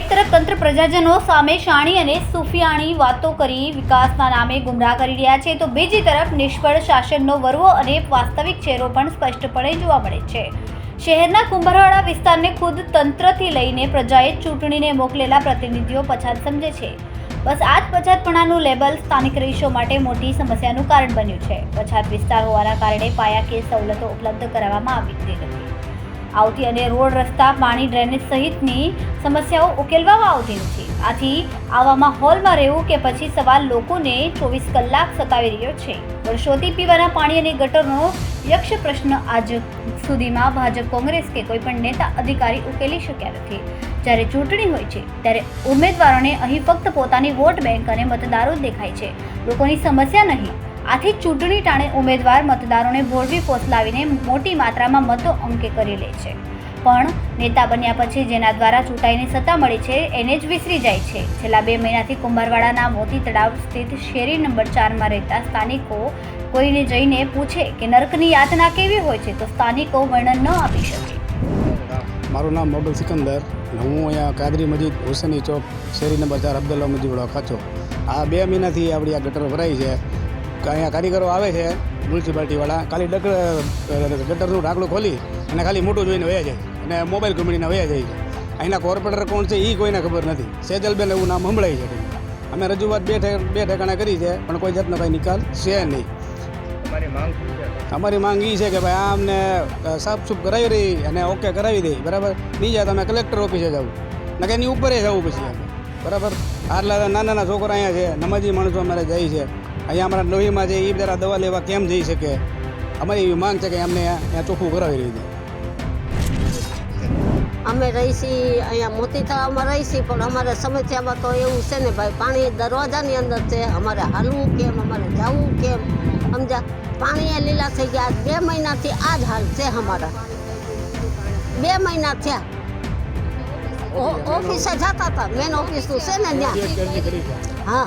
એક તરફ તંત્ર પ્રજાજનો સામે શાણી અને સુફિયાણી વાતો કરી વિકાસના નામે ગુમરાહ કરી રહ્યા છે, તો બીજી તરફ નિષ્ફળ શાસનનો વરવો અને વાસ્તવિક ચહેરો પણ સ્પષ્ટપણે જોવા મળે છે. શહેરના કુંભારવાડા વિસ્તારને ખુદ તંત્રથી લઈને પ્રજાએ ચૂંટણીને મોકલેલા પ્રતિનિધિઓ પછાત સમજે છે. બસ આ જ પછાતપણાનું લેબલ સ્થાનિક રહીશો માટે મોટી સમસ્યાનું કારણ બન્યું છે. પછાત વિસ્તાર હોવાના કારણે પાયાકીય સવલતો ઉપલબ્ધ કરાવવામાં આવી નથી. આવતી અને રોડ રસ્તા, પાણી, ડ્રેનેજ સહિતની સમસ્યાઓ ઉકેલવામાં આવતી નથી. આથી આવામાં હોલમાં રહેવું કે પછી સવાલ લોકોને ચોવીસ કલાક સતાવી રહ્યો છે. વર્ષોથી પીવાના પાણી અને ગટરનો યક્ષ પ્રશ્ન આજ સુધીમાં ભાજપ, કોંગ્રેસ કે કોઈ પણ નેતા, અધિકારી ઉકેલી શક્યા નથી. જ્યારે ચૂંટણી હોય છે, ત્યારે ઉમેદવારોને અહીં ફક્ત પોતાની વોટ બેંક અને મતદારો દેખાય છે. લોકોની સમસ્યા નહીં આથી ચૂંટણી ટાણે ઉમેદવાર મતદારોને ભોળવી ફોસલાવીને મોટી માત્રામાં મતો અંકે કરી લે છે. પણ નેતા બન્યા પછી જેના દ્વારા ચૂંટાઈને સત્તા મળી છે, એને જ વિસરી જાય છે. છેલ્લા બે મહિનાથી કુંભારવાડાના મોતી તળાવ સ્થિત શેરી નંબર ચારમાં રહેતા સ્થાનિકો કોઈને જઈને પૂછે કે નર્કની યાતના કેવી હોય છે, તો સ્થાનિકો વર્ણન ન આપી શકે. મારું નામ મોબલ સિકંદર હું અહીંયા કાદરી મસ્જિદ હુસેની ચોક શેરી નંબર ચાર અબ્દુલ્લા મજીવડો ખાચો. આ બે મહિનાથી આપણી આ ગટર ભરાઈ છે. અહીંયા કારીગરો આવે છે મ્યુનિસિપાલિટીવાળા. ખાલી ડગ ગટરનું ઢાંકણું ખોલી અને ખાલી મોટું જોઈને વયા જાય. અને મોબાઈલ કંપનીને વયા જાય છે. અહીંના કોર્પોરેટર કોણ છે એ કોઈને ખબર નથી. સેજલબેન એવું નામ સંભળાય છે અમે રજૂઆત બે બે ઠેકાણા કરી છે પણ કોઈ જાતનો કાંઈ નિકાલ છે નહીં. અમારી માંગ એ છે કે ભાઈ આ અમને સાફ સૂફ કરાવી રહી અને ઓકે કરાવી દઈ બરાબર? બીજા તમે કલેક્ટર ઓફિસે જાવ ને કે એની ઉપર જવું પછી બરાબર? આટલા નાના નાના છોકરા અહીંયા છે નમાજી માણસો અમારે જાય છે. અહીંયા અમારા નવીમાં છે એ બિચારા દવા લેવા કેમ જઈ શકે? અમારી એવી માંગ છે કે અમને અહીંયા ચોખ્ખું કરાવી રહી અમે રહીશી અહીંયા મોતી તળાવમાં રહીશી પણ અમારે સમસ્યામાં તો એવું છે ને ભાઈ પાણી દરવાજાની અંદર છે અમારે હાલવું કેમ અમારે જવું કેમ? સમજા પાણી એ લીલા થઈ ગયા બે મહિનાથી આ જ હાલ છે અમારા. બે મહિના થયા. ઓફિસે જતા હતા મેન ઓફિસ છે ને ત્યાં. હા.